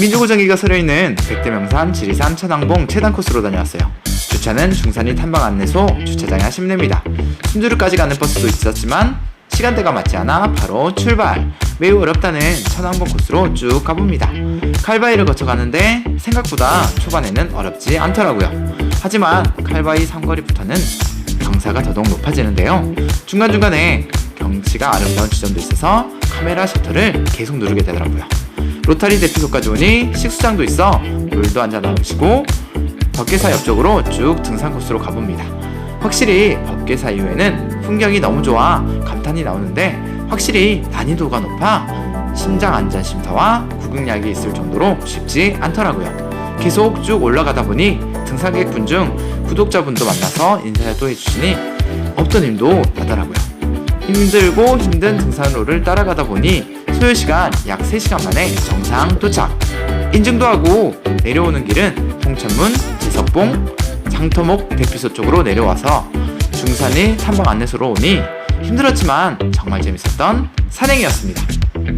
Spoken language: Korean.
민주고정기가 서려있는 백대명산, 지리산, 천왕봉 최단 코스로 다녀왔어요. 주차는 중산리 탐방 안내소 주차장에 하시면 됩니다. 순두루까지 가는 버스도 있었지만 시간대가 맞지 않아 바로 출발. 매우 어렵다는 천왕봉 코스로 쭉 가봅니다. 칼바위를 거쳐 가는데 생각보다 초반에는 어렵지 않더라고요. 하지만 칼바위 삼거리부터는 경사가 더더욱 높아지는데요. 중간중간에 경치가 아름다운 지점도 있어서 카메라 셔터를 계속 누르게 되더라고요. 로타리 대피소까지 오니 식수장도 있어 물도 한잔 나오시고 법계사 옆쪽으로 쭉 등산 코스로 가봅니다. 확실히 법계사 이후에는 풍경이 너무 좋아 감탄이 나오는데 확실히 난이도가 높아 심장 안전 쉼터와 구급약이 있을 정도로 쉽지 않더라고요. 계속 쭉 올라가다 보니 등산객분 중 구독자분도 만나서 인사도 해주시니 힘도 나더라고요. 힘들고 힘든 등산로를 따라가다 보니 소요시간 약 3시간 만에 정상 도착 인증도 하고 내려오는 길은 홍천문, 제석봉, 장터목 대피소 쪽으로 내려와서 중산리 탐방 안내소로 오니 힘들었지만 정말 재밌었던 산행이었습니다.